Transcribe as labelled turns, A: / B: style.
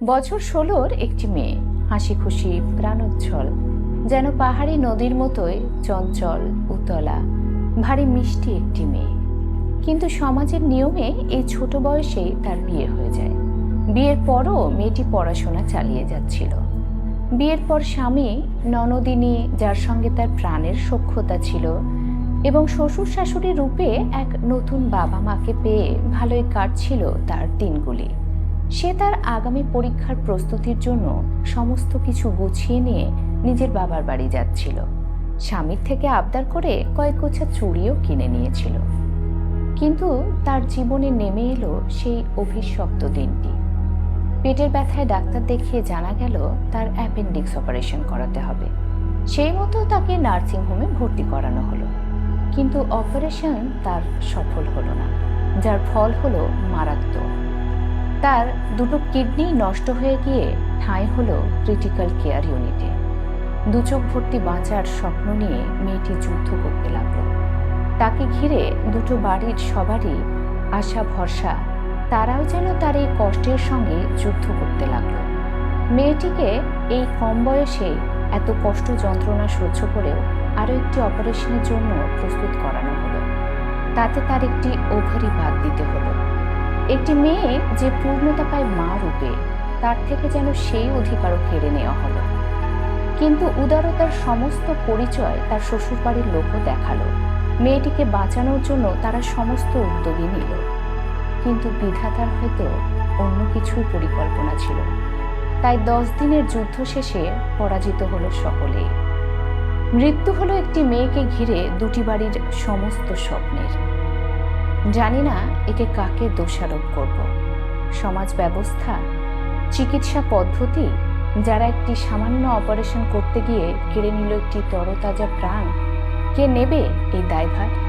A: বছর ষোলোর একটি মেয়ে হাসি খুশি প্রাণোচ্ছল, যেন পাহাড়ি নদীর মতোই চঞ্চল, উতলা, ভারী মিষ্টি একটি মেয়ে। কিন্তু সমাজের নিয়মে এই ছোট বয়সেই তার বিয়ে হয়ে যায়। বিয়ের পরও মেয়েটি পড়াশোনা চালিয়ে যাচ্ছিল। বিয়ের পর স্বামী ননদিনী, যার সঙ্গে তার প্রাণের সক্ষতা ছিল এবং শ্বশুর শাশুড়ি রূপে এক নতুন বাবা মাকে পেয়ে ভালোই কাটছিল তার দিনগুলি। সে তার আগামী পরীক্ষার প্রস্তুতির জন্য সমস্ত কিছু গুছিয়ে নিয়ে নিজের বাবার বাড়ি যাচ্ছিল। স্বামীর থেকে আবদার করে কয়েক গোছা চুড়িও কিনে নিয়েছিল। কিন্তু তার জীবনে নেমে এলো সেই অভিশপ্ত দিনটি। পেটের ব্যথায় ডাক্তার দেখিয়ে জানা গেল তার অ্যাপেন্ডিক্স অপারেশন করাতে হবে। সেই মতো তাকে নার্সিংহোমে ভর্তি করানো হলো। কিন্তু অপারেশন তার সফল হলো না, যার ফল হলো মারাত্মক তার দুটো কিডনি নষ্ট হয়ে গিয়ে ঠাঁই হলো ক্রিটিক্যাল কেয়ার ইউনিটে দু চোখ ভর্তি বাঁচার স্বপ্ন নিয়ে মেয়েটি যুদ্ধ করতে লাগল। তাকে ঘিরে দুটো বাড়ির সবারই আশা ভরসা তারাও যেন তার এই কষ্টের সঙ্গে যুদ্ধ করতে লাগল। মেয়েটিকে এই কম বয়সে এত কষ্ট যন্ত্রণা সহ্য করেও আরও একটি অপারেশনের জন্য প্রস্তুত করানো হলো। তাতে তার একটি ওভারি বাদ দিতে একটি মেয়ে যে পূর্ণতা পায় মা রূপে, তার থেকে যেন সেই অধিকারও কেড়ে নেওয়া হলো। কিন্তু উদারতার সমস্ত পরিচয় তার শ্বশুরবাড়ির লোকও দেখাল। মেয়েটিকে বাঁচানোর জন্য তারা সমস্ত উদ্যোগী নিল। কিন্তু বিধাতার হয়তো অন্য কিছুই পরিকল্পনা ছিল। তাই দশ দিনের যুদ্ধ শেষে পরাজিত হলো সকলেই মৃত্যু হলো একটি মেয়েকে ঘিরে দুটি বাড়ির সমস্ত স্বপ্নের। জানি না একে কাকে দোষারোপ করব। সমাজ ব্যবস্থা, চিকিৎসা পদ্ধতি, যারা একটি সামান্য অপারেশন করতে গিয়ে কেড়ে নিল একটি তরতাজা প্রাণ, কে নেবে এই দায়ভার?